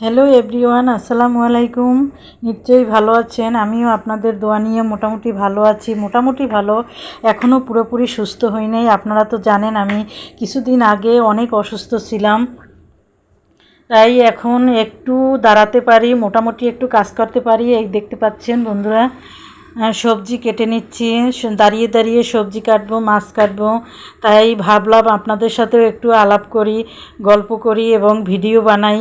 Hello everyone, আসসালামু আলাইকুম। নিশ্চয়ই ভালো আছেন। আমিও আপনাদের দোয়া নিয়ে মোটামুটি ভালো আছি, মোটামুটি ভালো। এখনও পুরোপুরি সুস্থ হই নাই। আপনারা তো জানেন, আমি কিছুদিন আগে অনেক অসুস্থ ছিলাম। তাই এখন একটু দাঁড়াতে পারি, মোটামুটি একটু কাজ করতে পারি। এই দেখতে পাচ্ছেন বন্ধুরা সবজি কেটে নিচ্ছি। দাঁড়িয়ে দাঁড়িয়ে সবজি কাটবো, মাছ কাটবো। তাই ভাবলাম আপনাদের সাথেও একটু আলাপ করি, গল্প করি এবং ভিডিও বানাই।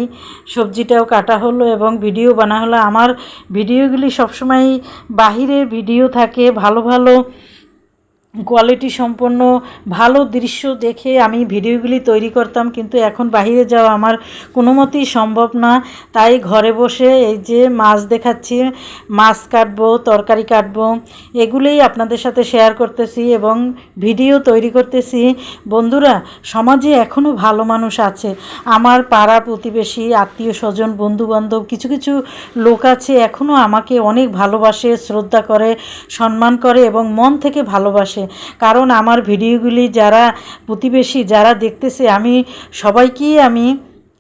সবজিটাও কাটা হলো এবং ভিডিও বানা হলো। আমার ভিডিওগুলি সবসময় বাহিরের ভিডিও থাকে। ভালো ভালো কোয়ালিটি সম্পন্ন, ভালো দৃশ্য দেখে আমি ভিডিওগুলি তৈরি করতাম, কিন্তু এখন বাইরে যাওয়া আমার কোনো মতেই সম্ভব না। তাই ঘরে বসে এই যে মাছ দেখাচ্ছি, মাছ কাটবো, তরকারি কাটবো, এগুলোই আপনাদের সাথে শেয়ার করতেছি এবং ভিডিও তৈরি করতেছি। বন্ধুরা, সমাজে এখনও ভালো মানুষ আছে। আমার পাড়া প্রতিবেশী, আত্মীয় স্বজন, বন্ধুবান্ধব, কিছু কিছু লোক আছে এখনও আমাকে অনেক ভালোবাসে, শ্রদ্ধা করে, সম্মান করে এবং মন থেকে ভালোবাসে। কারণ আমার ভিডিওগুলি যারা প্রতিবেশী, যারা দেখতেছে, আমি সবাইকেই আমি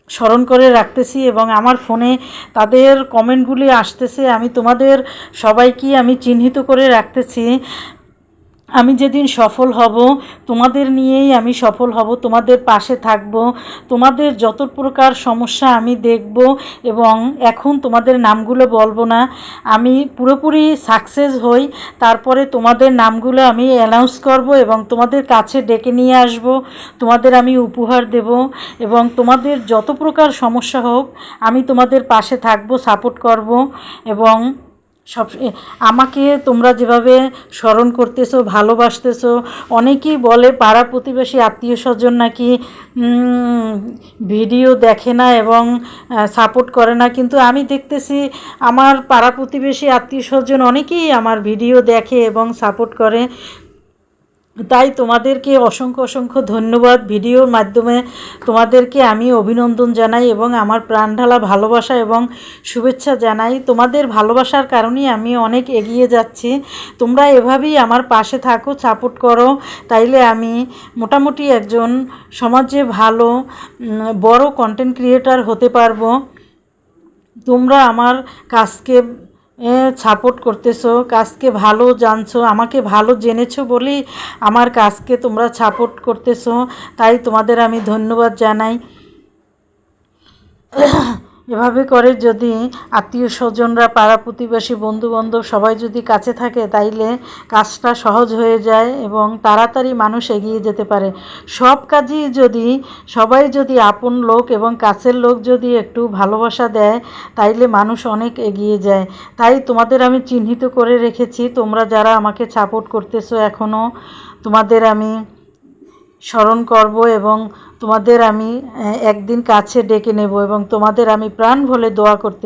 স্মরণ করে রাখতেছি এবং আমার ফোনে তাদের কমেন্টগুলি আসতেছে। আমি তোমাদের সবাইকে আমি চিহ্নিত করে রাখতেছি। আমি যেদিন সফল হব, তোমাদের নিয়েই আমি সফল হব, তোমাদের পাশে থাকব, তোমাদের যত প্রকার সমস্যা আমি দেখব এবং এখন তোমাদের নামগুলো বলব না। আমি পুরোপুরি সাকসেস হই, তারপরে তোমাদের নামগুলো আমি অ্যানাউন্স করব এবং তোমাদের কাছে ডেকে নিয়ে আসব, তোমাদের আমি উপহার দেব এবং তোমাদের যত প্রকার সমস্যা হোক, আমি তোমাদের পাশে থাকব সাপোর্ট করব এবং সব আমাকে তোমরা যেভাবে স্মরণ করতেছো, ভালোবাসতেছ, অনেকেই বলে পাড়া প্রতিবেশী আত্মীয় স্বজন নাকি ভিডিও দেখে না এবং সাপোর্ট করে না। কিন্তু আমি দেখতেছি আমার পাড়া প্রতিবেশী আত্মীয় স্বজন অনেকেই আমার ভিডিও দেখে এবং সাপোর্ট করে। তাই তোমাদেরকে অসংখ্য অসংখ্য ধন্যবাদ। ভিডিওর মাধ্যমে তোমাদেরকে আমি অভিনন্দন জানাই এবং আমার প্রাণঢালা ভালোবাসা এবং শুভেচ্ছা জানাই। তোমাদের ভালোবাসার কারণেই আমি অনেক এগিয়ে যাচ্ছি। তোমরা এভাবেই আমার পাশে থাকো, সাপোর্ট করো। তাইলে আমি মোটামুটি একজন সমাজে ভালো বড় কন্টেন্ট ক্রিয়েটার হতে পারব। তোমরা আমার কাজকে সাপোর্ট করতেছো, কাজকে ভালো জানছো, আমাকে ভালো জেনেছো বলেই আমার কাজকে তোমরা সাপোর্ট করতেছো, তাই তোমাদের আমি ধন্যবাদ জানাই। এভাবে করে যদি আত্মীয় স্বজনরা, পাড়া প্রতিবেশী, বন্ধুবান্ধব সবাই যদি কাছে থাকে, তাইলে কাজটা সহজ হয়ে যায় এবং তাড়াতাড়ি মানুষ এগিয়ে যেতে পারে। সব কাজই যদি, সবাই যদি আপন লোক এবং কাছের লোক যদি একটু ভালোবাসা দেয়, তাইলে মানুষ অনেক এগিয়ে যায়। তাই তোমাদের আমি চিহ্নিত করে রেখেছি, তোমরা যারা আমাকে সাপোর্ট করতেছো এখনও তোমাদের আমি স্মরণ করব এবং তোমাদের আমি একদিন কাছে ডেকে নেব এবং তোমাদের আমি প্রাণ ভোলে দোয়া করতে